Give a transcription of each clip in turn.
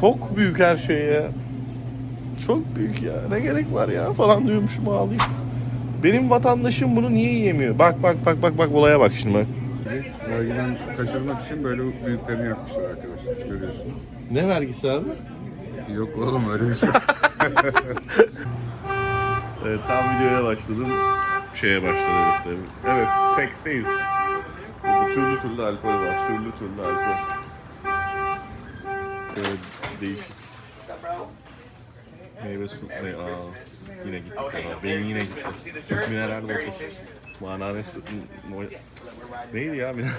çok büyük her şey ya. Çok büyük ya. Ne gerek var ya falan diyormuşum ağlayayım. Benim vatandaşım bunu niye yiyemiyor? Bak bak bak bak bak olaya bak şimdi bak. Vergiden kaçırmak için böyle büyüklerini yapmışlar arkadaşlar. Görüyorsun. Ne vergisi abi? Yok oğlum öyle bir şey. Evet tam videoya başladım. Şeye başladı herifler. Evet Spex'teyiz. Burada türlü türlü alkol var. Türlü türlü alkol. Evet değişik. Meyve su. Ne? Aa, yine gitti. Aa, benim yine gitti. Mineral water. Manane su. Neydi ya mineral?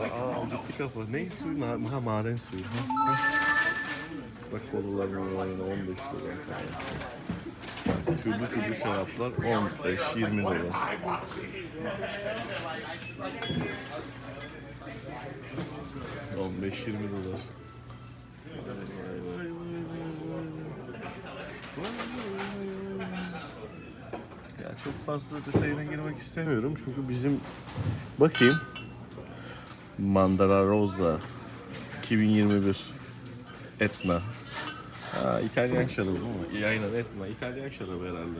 Aa gitti kafa. Ne suyu? Na- Ha maden suyu. Ha. Bak kolalar var 15 dolar falan. Türlü türlü şaraplar 15-20 dolar. Beş yirmi dolar. Ya çok fazla detayına girmek istemiyorum çünkü bizim bakayım Mandara Rosa 2021 Etna Ha, İtalyan şarabı değil mi? Aynen etme. İtalyan şarabı herhalde.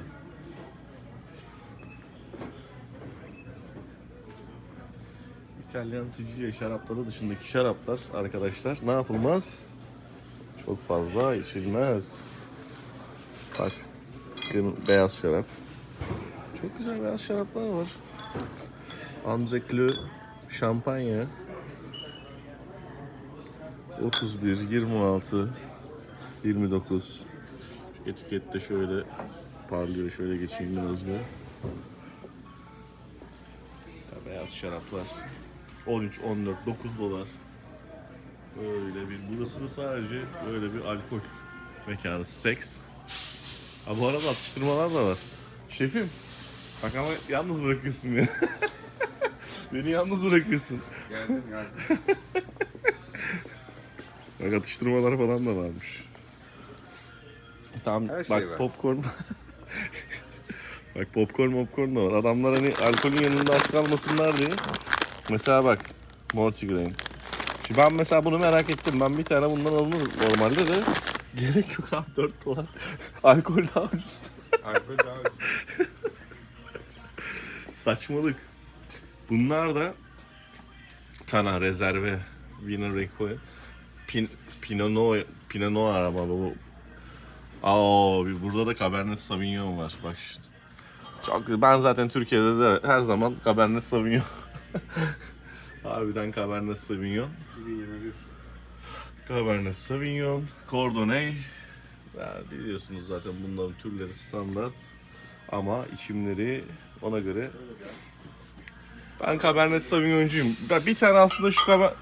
İtalyan Sicilya şarapları dışındaki şaraplar arkadaşlar ne yapılmaz? Çok fazla içilmez. Bak, beyaz şarap. Çok güzel beyaz şaraplar var. Andrekli şampanya. 31, 26, 29. Şu etikette şöyle parlıyor. Şöyle geçeyim biraz bir. Ya beyaz şaraplar. 13, 14, 9 dolar. Böyle bir, burası da sadece böyle bir alkol mekanı. Specs. Ha bu arada atıştırmalar da var. Şefim. Bak ama yalnız bırakıyorsun beni. beni yalnız bırakıyorsun. Geldim geldim. Bak atıştırmalar falan da varmış. Tamam Her şey bak var. popcorn. bak popcorn popcorn da var. Adamlar hani alkolün yanında aç kalmasınlar diye. Mesela bak multigrain. Şimdi ben mesela bunu merak ettim. Ben bir tane bundan alınır normalde de. Gerek yok abi 4 dolar. Alkol daha ucuz. Alkol daha ucuz. Saçmalık. Bunlar da Tana rezerve Wiener Requiem. Pin, Pinot Noir, Pinot Noir ama bu. Aa, bir burada da Cabernet Sauvignon var. Bak işte. Çok ben zaten Türkiye'de de her zaman Cabernet Sauvignon. Harbiden Cabernet Sauvignon. 2021. Cabernet Sauvignon, Chardonnay. Ya biliyorsunuz zaten bunların türleri standart. Ama içimleri ona göre ben Cabernet Sauvignoncuyum. Ben bir tane aslında şu Caber-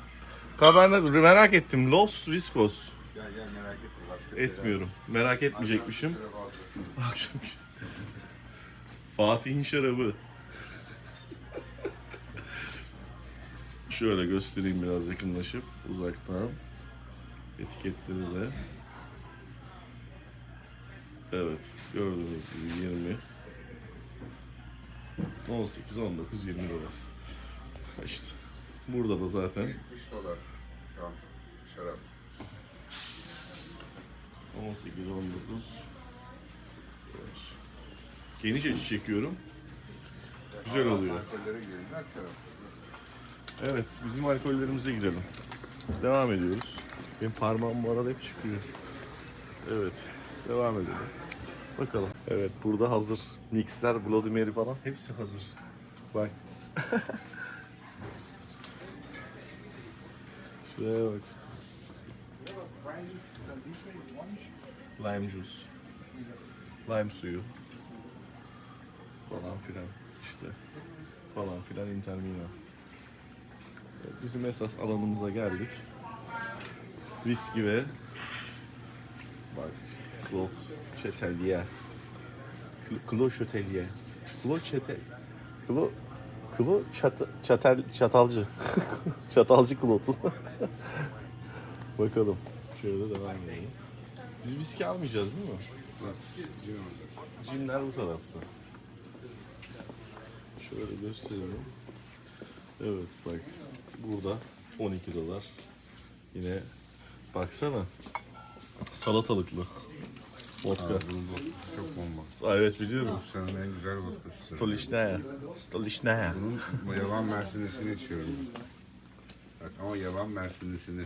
Cabernet merak ettim. Los Riscos. Gel gel merak etme. Başka bir Etmiyorum. Merak etmeyecekmişim. Akşam Fatih'in şarabı. Şöyle göstereyim biraz yakınlaşıp uzaktan. Etiketleri de. Evet, gördüğünüz gibi 20 18, 19, 20 dolar. İşte burada da zaten 70 dolar şu an şarap. 18, 19 Geniş açı çekiyorum. Güzel oluyor. Şarap. Evet, bizim alkollerimize gidelim. Devam ediyoruz. Benim parmağım bu arada hep çıkıyor. Evet, devam edelim. Bakalım. Evet, burada hazır. Mixler, Bloody Mary falan hepsi hazır. Bak. Şuraya bak. Lime juice. Lime suyu. Falan filan. İşte. Falan filan intermina. Bizim esas alanımıza geldik. Viski ve bak Claude Chatelier. Cl- Claude Chatelier. Claude Chatel. Claude Claude Chat Chatel Çatalcı. Çatalcı Claude. Bakalım. Şöyle devam edelim. Biz viski almayacağız değil mi? Cinler bu tarafta. Şöyle gösterelim. Evet bak burada 12 dolar. Yine baksana Salatalıklı. Vodka. Bunun vodkası çok bomba. Aa, Evet biliyorum. Rusya'nın en güzel vodkasıdır. Stolichnaya. Stolichnaya. Bunun bu yavan mersinisini içiyorum. Bak ama yavan mersinisini.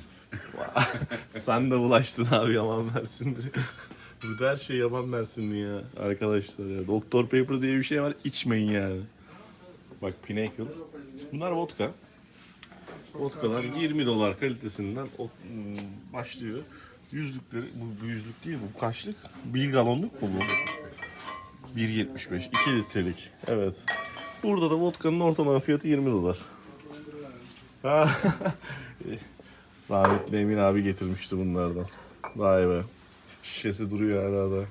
Sen de bulaştın abi yaman Mersinli. Burada her şey yaman Mersinli ya arkadaşlar ya. Doktor Pepper diye bir şey var içmeyin yani. Bak Pinnacle. Bunlar vodka. Vodkalar 20 dolar kalitesinden hmm, başlıyor. Yüzlükleri, bu, bu yüzlük değil bu kaçlık? Bir galonluk mu bu? 1.75, 2 litrelik. Evet. Burada da vodkanın ortalama fiyatı 20 dolar. Rahmetli Emin abi getirmişti bunlardan. Vay be. Şişesi duruyor hala da.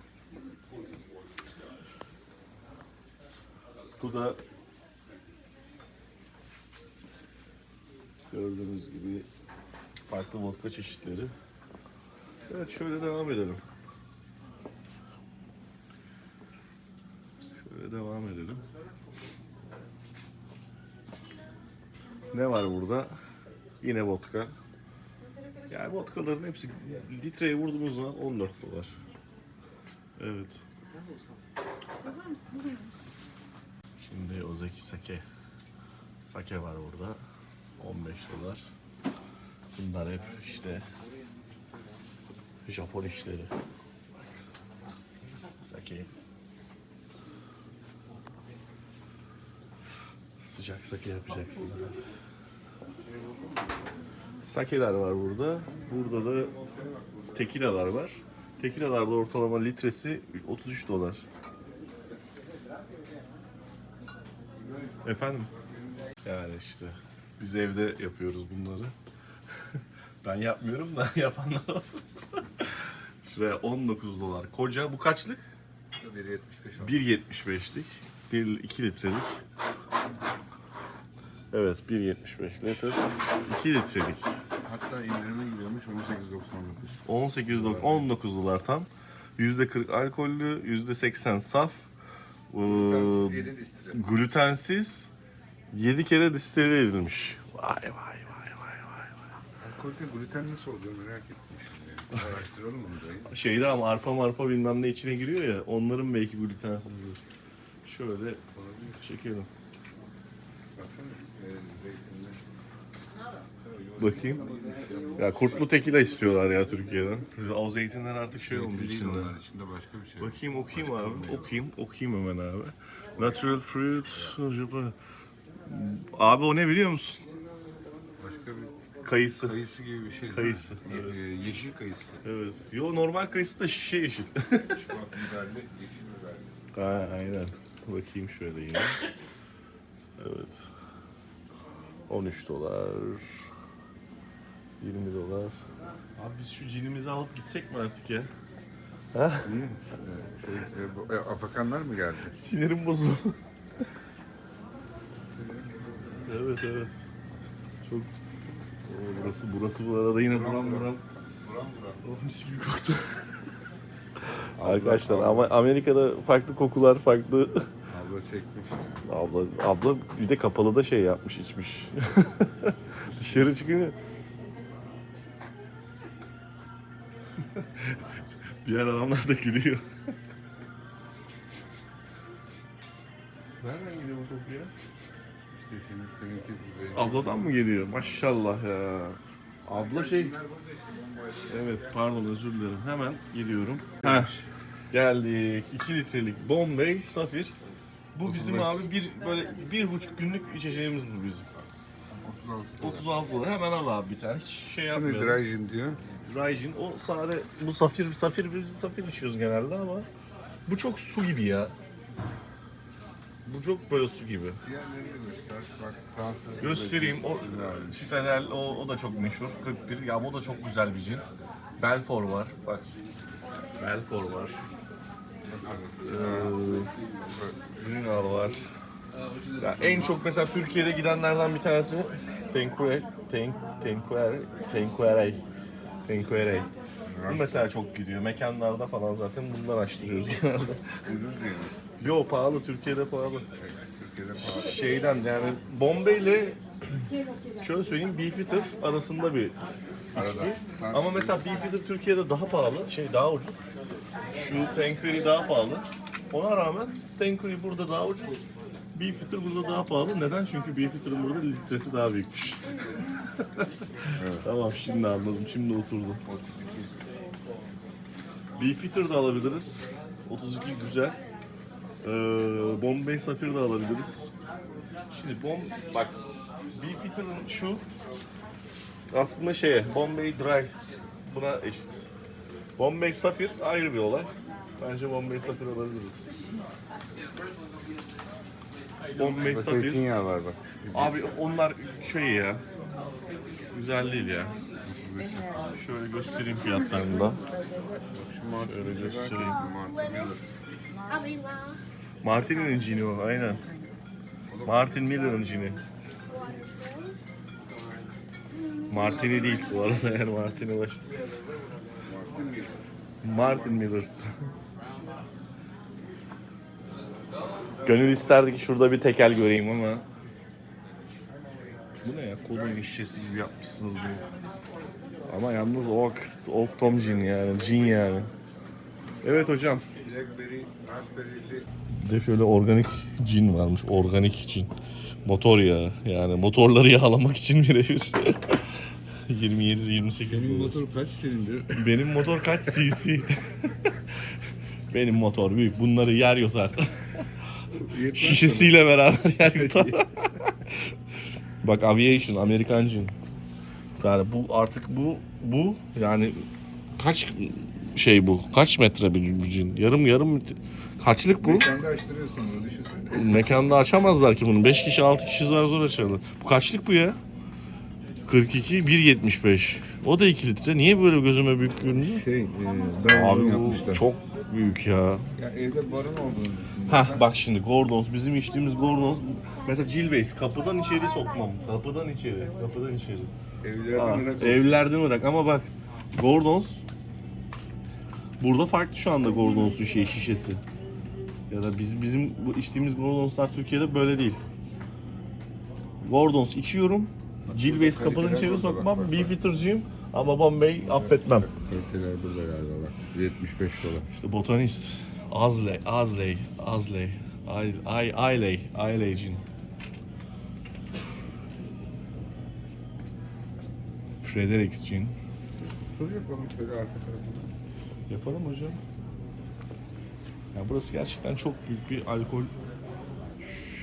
Bu da gördüğünüz gibi farklı vodka çeşitleri. Evet şöyle devam edelim. Şöyle devam edelim. Ne var burada? Yine vodka. Yani vodkaların hepsi litreye vurduğumuz zaman 14 dolar. Evet. Şimdi Ozeki Sake. Sake var burada. 15 dolar. Bunlar hep işte Japon işleri. Sake. Sıcak sake yapacaksın. Sakeler var burada. Burada da tekilalar var. Tekilalarda ortalama litresi 33 dolar. Efendim? Yani işte biz evde yapıyoruz bunları. ben yapmıyorum da yapanlar var. Şuraya 19 dolar. Koca bu kaçlık? 1.75 1.75'lik. 1 2 litrelik. Evet 1.75 litre. 2 litrelik. Hatta indirime giriyormuş 18.99. 18 do- 19 dolar tam. %40 alkollü, %80 saf. Ee, Fransız 7 distile. glutensiz 7 kere distille edilmiş. Vay vay vay vay vay. Alkolde gluten nasıl oluyor merak ettim şimdi. Araştıralım bunu dayı. Şeyde ama arpa marpa bilmem ne içine giriyor ya onların belki glutensizdir. Şöyle çekelim. Baksana. E. Bakayım. Ya kurtlu tekila istiyorlar ya Türkiye'den. O zeytinler artık şey olmuş içinde. onlar, içinde başka bir şey. Bakayım okuyayım abi. meyve. Okuyayım, okuyayım hemen abi. Natural fruit. Abi o ne biliyor musun? Başka bir Kayısı. kayısı gibi bir şey. Kayısı, Ye- evet. e, yeşil kayısı. Evet. Yo normal kayısı da şişe yeşil. Şubat biberli, yeşil biberli. ha, aynen. Bakayım şöyle yine. Evet. 13 dolar. 20 dolar. Abi biz şu cinimizi alıp gitsek mi artık ya? Şey, e, bu- e, Afakanlar mı geldi? Sinirim bozuldu. Evet evet. Çok Oo, burası burası bu arada yine buram buram. Buram buram. Oh, mis gibi koktu. Arkadaşlar ama Amerika'da farklı kokular farklı. Abla çekmiş. abla abla bir de kapalı da şey yapmış içmiş. Dışarı çıkınca. Diğer adamlar da gülüyor. Nereden geliyor bu koku ya? Abladan mı geliyor? Maşallah ya. Abla şey... Evet pardon özür dilerim. Hemen geliyorum. Heh. Geldik. 2 litrelik Bombay Safir. Bu bizim 35. abi bir böyle bir buçuk günlük içeceğimiz bu bizim. 36. 36 dolar. Hemen al abi bir tane. Hiç şey Şimdi yapmıyorum. dry gin diyor. Dry gin. O sade bu safir safir biz safir içiyoruz genelde ama bu çok su gibi ya. Bu çok böyle su gibi. Göstereyim. O. Citadel o, o da çok meşhur. 41. Ya bu da çok güzel bir cin. Belfort var. Bak. Belfort var. Brunel var. Ya en çok mesela Türkiye'de gidenlerden bir tanesi Tenquere, Ten, Tenquere, Tenquere, Tenquere. Bu mesela çok gidiyor. Mekanlarda falan zaten bundan açtırıyoruz genelde. Ucuz değil mi? Yo pahalı, Türkiye'de pahalı. Türkiye'de pahalı. Şeyden yani Bombay ile şöyle söyleyeyim Beefeater arasında bir Arada. Sen- Ama mesela Beefeater Türkiye'de daha pahalı, şey daha ucuz. Şu Tanqueray daha pahalı. Ona rağmen Tanqueray burada daha ucuz. Beefeater burada daha pahalı. Neden? Çünkü Beefeater'ın burada litresi daha büyükmüş. tamam şimdi anladım. Şimdi oturdu. Beefeater da alabiliriz. 32 güzel. Ee, Bombay Safir de alabiliriz. Şimdi bom bak Beefeater'ın şu aslında şeye Bombay Dry buna eşit. Bombay Safir ayrı bir olay. Bence Bombay Safir alabiliriz. Bombay Safir. zeytinyağı var bak. Abi onlar şey ya. Güzel değil ya. Şöyle göstereyim fiyatlarını da. Şöyle göstereyim. Martin'in cini o aynen. Martin Miller'ın cini. Martin'i değil bu arada eğer Martin'i var. Martin Millers. Gönül isterdi ki şurada bir tekel göreyim ama. Bu ne ya? Kolon şişesi gibi yapmışsınız bunu. Ama yalnız Oak, Oak Tom Gin yani. Gin yani. Evet hocam. Bir de şöyle organik cin varmış. Organik cin. Motor yağı. Yani motorları yağlamak için birebir. 27-28 Senin dolar. motor kaç silindir? Benim motor kaç cc? Benim motor büyük. Bunları yer yutar. Şişesiyle beraber yer yutar. Bak aviation, Amerikan cin. Yani bu artık bu bu yani kaç şey bu? Kaç metre bir, cin? Yarım yarım kaçlık bu? Kendi açtırıyorsun bunu düşünsene. Mekanda açamazlar ki bunu. 5 kişi 6 kişi zar zor açarlar. Bu kaçlık bu ya? 42 1.75. O da 2 litre. Niye böyle gözüme büyük görünüyor? Şey, e, Abi bu yapmışlar. çok büyük ya. Ya evde barın olduğunu düşün. Hah bak şimdi Gordons bizim içtiğimiz Gordons mesela Gilbey's kapıdan içeri sokmam. Kapıdan içeri, kapıdan içeri. Evlerden Aa, ırak olsun. evlerden ırak ama bak Gordons burada farklı şu anda Gordons'un şey şişesi. Ya da biz bizim bu içtiğimiz Gordons'lar Türkiye'de böyle değil. Gordons içiyorum. Kapıdan kaliteler içeri sokmam. Beefeater'cıyım ama Bombay affetmem. Kaliteler burada galiba bak. 75 dolar. İşte botanist. Azley, Azley, Azley, Ay, Ay, Ayley, Ayley cin. Fredericks cin. Yapalım şöyle arka tarafına. Yapalım hocam. Ya burası gerçekten çok büyük bir alkol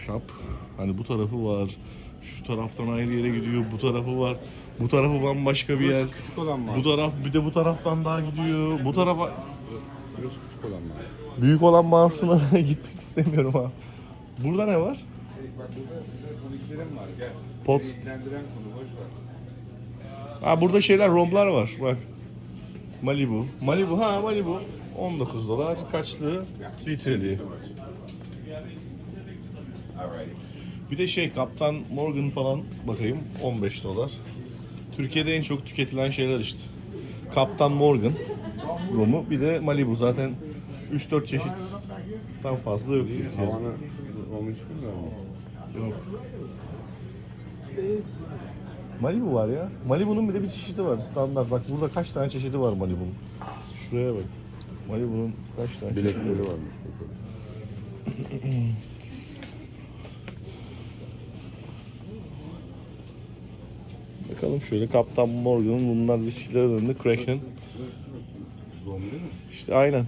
shop. Hani bu tarafı var. Şu taraftan ayrı yere gidiyor. Bu tarafı var. Bu tarafı bambaşka bir yer. Küçük olan mı? Bu taraf bir de bu taraftan daha gidiyor. Bu tarafa Burası küçük olan mı? büyük olan mağazasına gitmek istemiyorum ha. Burada ne var? Bak burada, burada komiklerim var gel. Pot- Seni ilgilendiren konu boş ver. Ha burada şeyler romlar var bak. Malibu. Malibu ha Malibu. 19 dolar kaçlı litreli. Bir de şey Kaptan Morgan falan bakayım 15 dolar. Türkiye'de en çok tüketilen şeyler işte. Kaptan Morgan romu bir de Malibu zaten 3-4 çeşitten fazla yok. Havanı onu hiç bilmiyorum. Yok. Malibu var ya. Malibu'nun bir de bir çeşidi var standart. Bak burada kaç tane çeşidi var Malibu'nun. Şuraya bak. Malibu'nun kaç tane çeşidi Bilekleri var. varmış. Bakalım şöyle Kaptan Morgan'ın bunlar viskilerinde Kraken. Doğum değil mi? İşte aynen.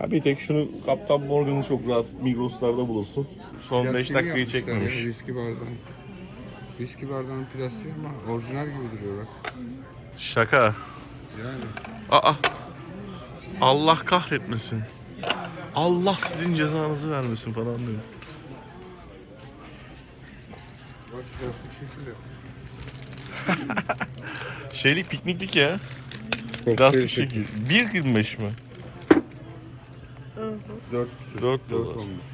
Ya bir tek şunu Kaptan Morgan'ı çok rahat Migros'larda bulursun. Son 5 Plastiğini dakikayı çekmemiş. Ya, viski bardağı. Viski bardağının plastiği ama orijinal gibi duruyor bak. Şaka. Yani. Aa. Allah kahretmesin. Allah sizin cezanızı vermesin falan diyor. Bak plastik şekil. Şeylik pikniklik ya. Plastik şekil. 1.25 mi? 4 4 4 dolar. olmuş.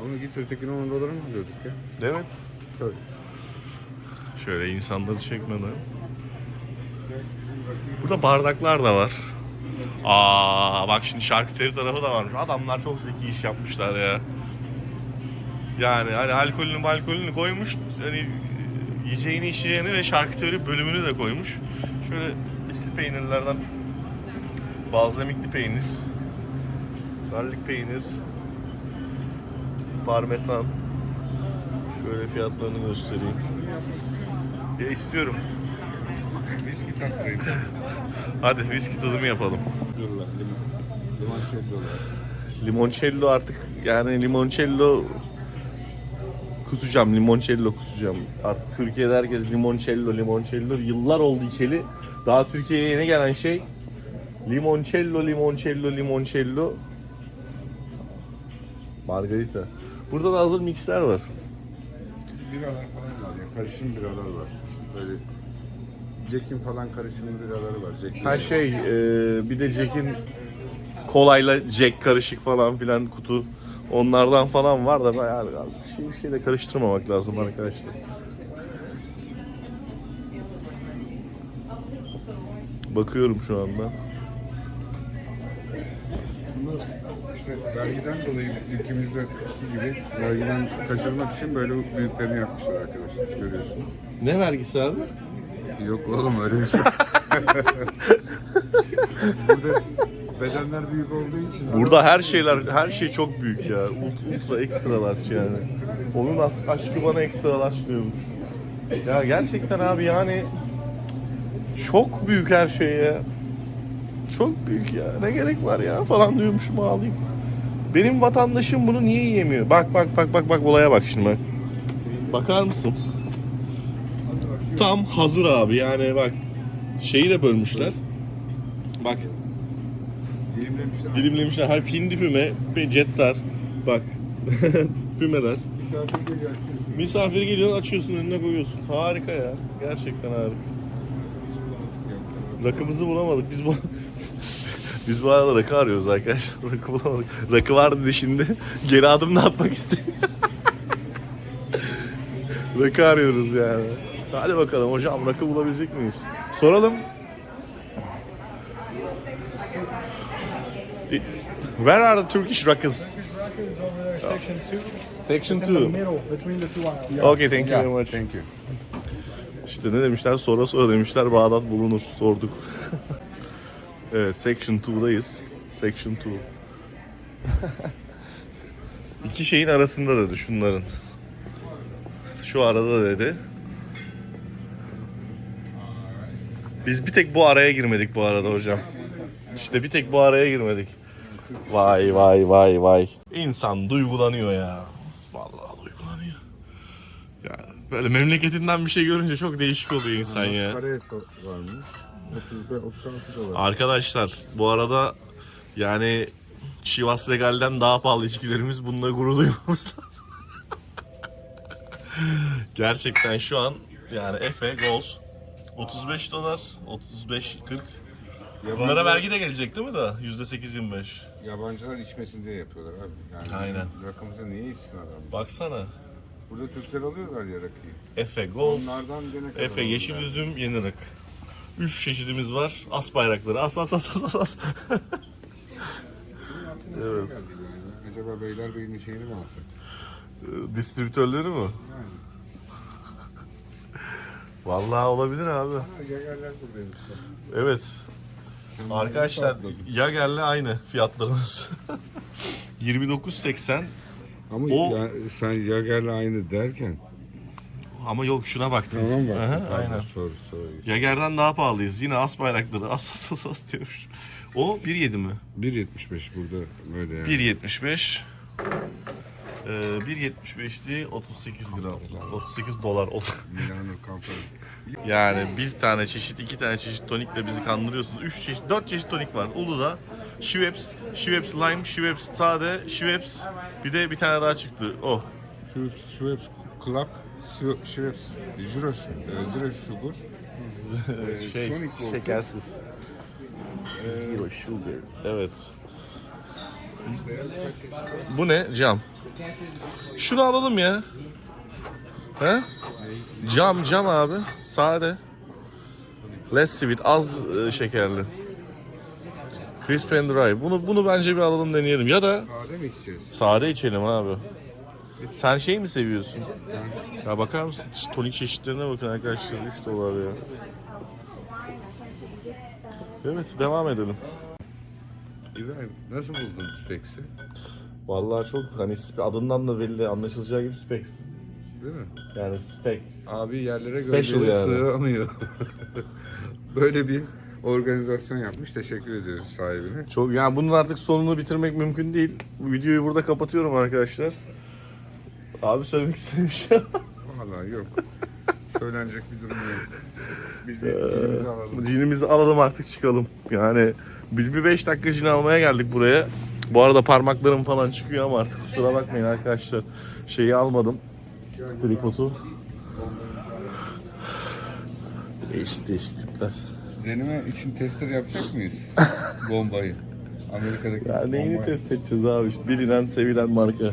Ama git ötekini 10 dolara mı alıyorduk ya? Evet. Şöyle. Şöyle insanları çekmeden. Burada bardaklar da var. Aa bak şimdi şarküteri tarafı da varmış. Adamlar çok zeki iş yapmışlar ya. Yani hani alkolünü alkolünü koymuş hani yiyeceğini, içeceğini ve şarküteri bölümünü de koymuş. Şöyle isli peynirlerden balzamikli peynir, garlic peynir, parmesan. Şöyle fiyatlarını göstereyim. Ya istiyorum. Viski tatlıyım. Hadi viski tadımı yapalım. Limoncello artık yani limoncello kusacağım limoncello kusacağım. Artık Türkiye'de herkes limoncello limoncello yıllar oldu içeli. Daha Türkiye'ye yeni gelen şey limoncello limoncello limoncello Margarita. Burada da hazır mixler var. Biralar falan var ya. Karışım biralar var. Böyle Jack'in falan karışımlı biraları var. Jack'in Her şey e, bir de Jack'in kolayla Jack karışık falan filan kutu onlardan falan var da bayağı şey bir şeyle karıştırmamak lazım arkadaşlar. Bakıyorum şu anda. Bunu işte vergiden dolayı ülkemizde gibi vergiden kaçırmak için böyle büyüklerini yapmışlar arkadaşlar. Görüyorsun. Ne vergisi abi? Yok oğlum öyle bir şey. Burada bedenler büyük olduğu için. Burada her şeyler her şey çok büyük ya. Ultra, ultra large yani. Onun as- aşkı bana ekstra large diyormuş. Ya gerçekten abi yani çok büyük her şey ya. Çok büyük ya. Ne gerek var ya falan diyormuşum ağlayayım. Benim vatandaşım bunu niye yiyemiyor? Bak bak bak bak bak olaya bak şimdi bak. Bakar mısın? Tam hazır abi yani bak. Şeyi de bölmüşler. Bak Dilimlemişler. dilimlemişler. Her hindi füme, cettar. Bak. Fümeler. Misafir geliyor açıyorsun. Misafir geliyor açıyorsun önüne koyuyorsun. Harika ya. Gerçekten harika. Rakımızı bulamadık. Biz bu Biz bu arada rakı arıyoruz arkadaşlar. Rakı bulamadık. Rakı vardı dedi şimdi. Geri adım da atmak istemiyor. rakı arıyoruz yani. Hadi bakalım hocam rakı bulabilecek miyiz? Soralım. Where are the Turkish there, section two. Section It's in the 2. middle, between the two aisles. Okay, thank you very much. Thank you. İşte ne demişler? Sonra sonra demişler Bağdat bulunur. Sorduk. evet, Section 2'dayız. Section 2. İki şeyin arasında dedi şunların. Şu arada dedi. Biz bir tek bu araya girmedik bu arada hocam. İşte bir tek bu araya girmedik. Vay vay vay vay. İnsan duygulanıyor ya. Vallahi duygulanıyor. Ya böyle memleketinden bir şey görünce çok değişik oluyor insan ya. Karaya so- varmış. 35, 36 dolar. Arkadaşlar bu arada yani Chivas Regal'den daha pahalı içkilerimiz bununla gurur duymamız lazım. Gerçekten şu an yani Efe Gold 35 dolar 35 40 Bunlara Yabancılar- vergi de gelecek değil mi da? %8-25. Yabancılar içmesin diye yapıyorlar abi. Yani Aynen. Rakımızı niye içsin adam? Baksana. Burada Türkler alıyorlar ya rakıyı. Efe Gold, Onlardan gene Efe. Yeşil Üzüm, Yeni Rakı. Üç çeşidimiz var. As bayrakları. As as as as as, as. evet. Acaba Beylerbeyi'nin şeyini mi alsak? Distribütörleri mi? Vallahi olabilir abi. Ha, Yagerler buradaymış. bak. Evet. Arkadaşlar Yager'le aynı fiyatlarımız. 29.80 Ama O- ya, sen Yager'le aynı derken. ama yok şuna baktım. Tamam bak. Aha, aynen. Soru soru. Yager'den daha pahalıyız. Yine as bayrakları. As as as as diyormuş. O 1.7 mi? 1.75 burada böyle yani. 1.75 ee, 1.75 değil 38 gram 38 dolar oldu. Milano Campari. Yani bir tane çeşit, iki tane çeşit tonikle bizi kandırıyorsunuz. Üç çeşit, dört çeşit tonik var. Uludağ, Schweppes, Schweppes Lime, Schweppes Sade, Schweppes bir de bir tane daha çıktı. Oh. Şu Schweppes Club, Schweppes Zero, e, Zero Sugar. şey, tonik bu. şekersiz. Zero sugar. Evet. Bu ne? Cam. Şunu alalım ya. He? Cam, cam abi. Sade. Less sweet, az e, şekerli. Crisp and dry. Bunu bunu bence bir alalım deneyelim. Ya da Sade mi içeceğiz? sade içelim abi. Sen şey mi seviyorsun? Ya bakar mısın? Şu Tonik çeşitlerine bakın arkadaşlar. 3 dolar ya. Evet devam edelim. İbrahim nasıl buldun Spex'i? Vallahi çok hani adından da belli anlaşılacağı gibi specs. Değil mi? Yani spec. Abi yerlere Special gölgeye yani. sığamıyor. Böyle bir organizasyon yapmış. Teşekkür ediyoruz sahibine. Çok yani bunun artık sonunu bitirmek mümkün değil. Bu videoyu burada kapatıyorum arkadaşlar. Abi söylemek istediğim şey var. Vallahi yok. Söylenecek bir durum yok. Biz bir dilimizi alalım. Cinimizi alalım artık çıkalım. Yani biz bir 5 dakika cin almaya geldik buraya. Bu arada parmaklarım falan çıkıyor ama artık kusura bakmayın arkadaşlar. Şeyi almadım. Tripodu. Değişik değişik tipler. Deneme için tester yapacak mıyız? Bombayı. Amerika'daki Ya neyini bombayı. test edeceğiz abi işte bilinen sevilen marka.